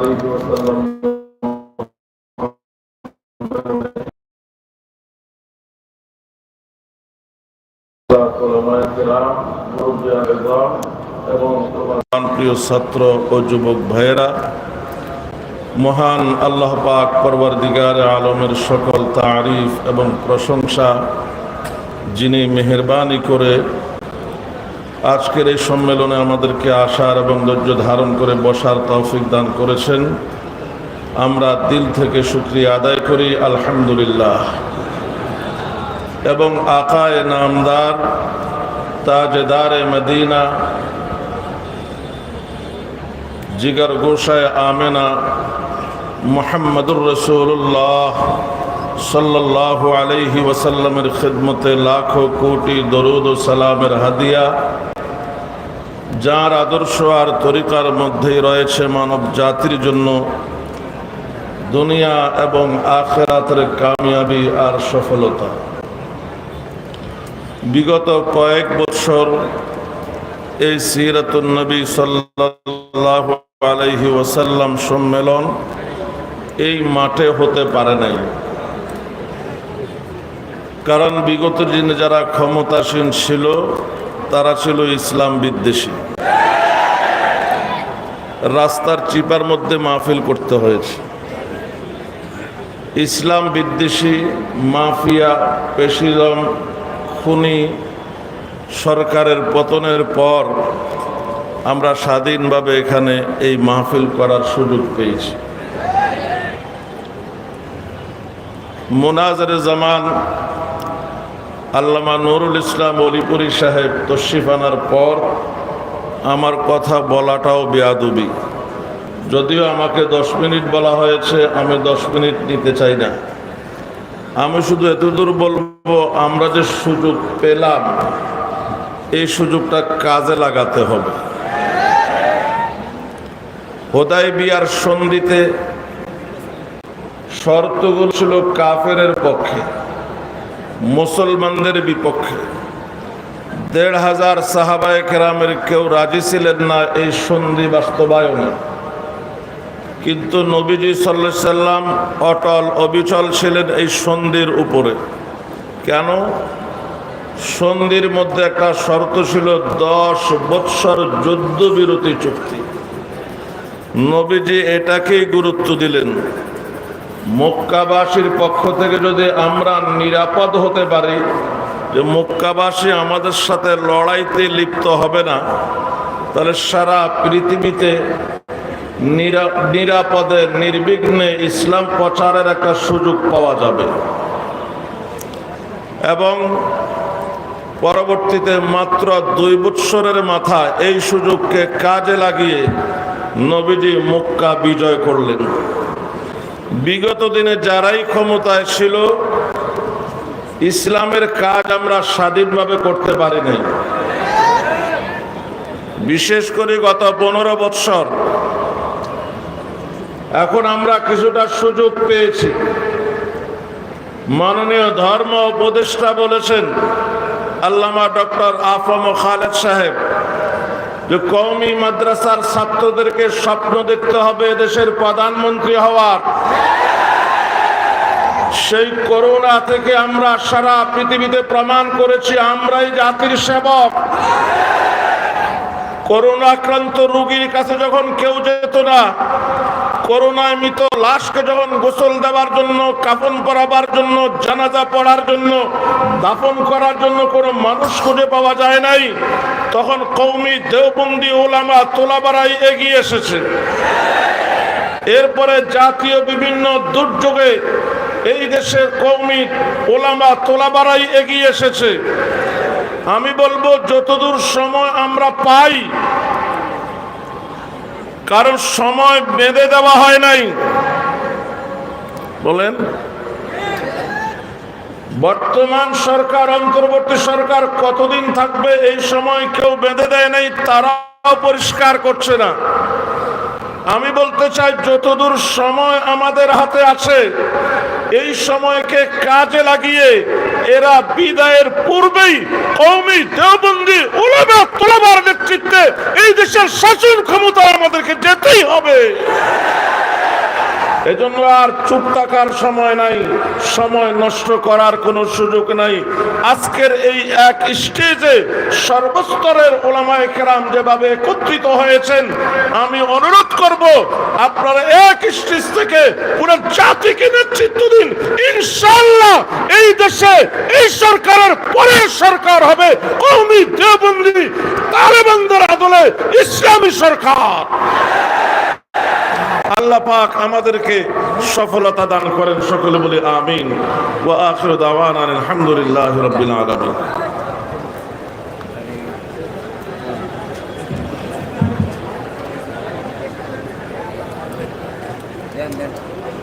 عليه وسلم ওলামায়ে কেরাম, মুরব্বিয়ান ইজরাম এবং তোমার প্রিয় ছাত্র ও যুবক ভাইয়েরা মহান আল্লাহ পাক পরবর্দিগার আলমের সকল তারিফ এবং প্রশংসা যিনি মেহরবানি করে আজকের এই সম্মেলনে আমাদেরকে আসার এবং ধৈর্য ধারণ করে বসার তৌফিক দান করেছেন। আমরা দিল থেকে শুক্রিয়া আদায় করি, আলহামদুলিল্লাহ। এবং আকায় নামদার তাজদারে মদিনা জিগর গোসায় আমেনা মোহাম্মদুর রসুল্লাহ সাল্লাহ আলাইহি ওয়াসাল্লামের খিদমতে লাখো কোটি দরুদ ও সালামের হাদিয়া যার আদর্শ আর তরিকার মধ্যেই রয়েছে মানব জাতির জন্য দুনিয়া এবং আখেরাতের কামিয়াবি আর সফলতা। বিগত কয়েক বছর এই সিরাতুন নবী সাল্লাহ আলাইহি ওয়াসাল্লাম সম্মেলন এই মাঠে হতে পারে নাই। কারণ বিগত দিনে যারা ক্ষমতাসীন ছিল, তারা ছিল ইসলাম বিদ্বেষী। রাস্তার চিপার মধ্যে মাহফিল করতে হয়েছে। ইসলাম বিদ্বেষী, মাফিয়া, পেশিজম, খুনি, সরকারের পতনের পর আমরা স্বাধীনভাবে এখানে এই মাহফিল করার সুযোগ পেয়েছি। মোনাজারে জামান আল্লামা নুরুল ইসলাম অলিপুরি সাহেব তশিফ আনার পর আমার কথা বলাটাও বেয়াদবি। যদিও আমাকে দশ মিনিট বলা হয়েছে, আমি দশ মিনিট নিতে চাই না। আমি শুধু এতদূর বলব, আমরা যে সুযোগ পেলাম, এই সুযোগটা কাজে লাগাতে হবে। হোদাই বিয়ার সন্ধিতে শর্তগুলো ছিল কাফেরের পক্ষে, মুসলমানদের বিপক্ষে। দেড় হাজার সাহাবায় কেরামের কেউ রাজি ছিলেন না এই সন্ধি বাস্তবায়নে। কিন্তু নবীজি সাল্লা সাল্লাম অটল, অবিচল ছিলেন এই সন্ধির উপরে। কেন? সন্ধির মধ্যে একটা শর্ত ছিল দশ বৎসর যুদ্ধ বিরতি চুক্তি। নবীজি এটাকেই গুরুত্ব দিলেন। মক্কাবাসীর পক্ষ থেকে যদি আমরা নিরাপদ হতে পারি যে মক্কাবাসী আমাদের সাথে লড়াইতে লিপ্ত হবে না, তাহলে সারা পৃথিবীতে নিরাপদে, নির্বিঘ্নে ইসলাম প্রচারের একটা সুযোগ পাওয়া যাবে। এবং পরবর্তীতে মাত্র দুই বৎসরের মাথা এই সুযোগকে কাজে লাগিয়ে নবীজি মক্কা বিজয় করলেন। বিগত দিনে যারাই ক্ষমতায় ছিল ইসলামের কাজ আমরা স্বাধীনভাবে করতে পারি নাই। বিশেষ করে গত পনেরো বৎসর। এখন আমরা কিছুটা সুযোগ পেয়েছি। মাননীয় ধর্ম উপদেষ্টা বলেছেন, আল্লামা ডক্টর আফম খালেদ সাহেব, যে কৌমি মাদ্রাসার ছাত্রদেরকে স্বপ্ন দেখতে হবে দেশের প্রধানমন্ত্রী হওয়ার। সেই করোনা থেকে আমরা সারা পৃথিবীতে প্রমাণ করেছি, আমরাই জাতির সেবক। করোনা আক্রান্ত রোগীর কাছে যখন কেউ যেত না, করোনায় মৃত লাশকে যখন গোসল দেওয়ার জন্য, কাফন পরাবার জন্য, জানাজা পড়ার জন্য, দাফন করার জন্য কোনো মানুষ খুঁজে পাওয়া যায় নাই, তখন কৌমি দেওবন্দি ওলামা তোলাবাড়াই এগিয়ে এসেছে। এরপরে জাতীয় বিভিন্ন দুর্যোগে এই দেশের কৌমি ওলামা তোলাবাড়াই এগিয়ে এসেছে। আমি বলব, যতদূর সময় আমরা পাই কারণ সময় বেঁধে দেওয়া হয় নাই। বলেন, বর্তমান সরকার, অন্তর্বর্তী সরকার কতদিন থাকবে, এই সময় কেউ বেঁধে দেয় নাই, তারাও পরিষ্কার করছে না। আমি বলতে চাই, যতদূর সময় আমাদের হাতে আছে এই সময়কে কাজে লাগিয়ে এরা বিদায়ের পূর্বেই কৌমি দেওবন্দি উলামা তোলাবার নেতৃত্বে এই দেশের শাসন ক্ষমতা আমাদেরকে যেতেই হবে। এজন্য আর চুপ থাকার সময় নাই, সময় নষ্ট করার কোনো সুযোগ নাই। আজকের এই এক স্টেজে সর্বস্তরের ওলামায়ে কেরাম যেভাবে একত্রিত হয়েছেন, আমি অনুরোধ করব, আপনারা এক স্টেজ থেকে পুরো জাতিকে নেতৃত্ব দিন। ইনশাল্লাহ এই দেশে এই সরকারের পরের সরকার হবে কৌমি দেবন্দি তালেবানদের আদলে ইসলামী সরকার। আল্লাহ পাক আমাদেরকে সফলতা দান করেন সকলে বলি আমিন ওয়া আখির দাওয়ান আলহামদুলিল্লাহ রাব্বিল আলামিন Yeah, man.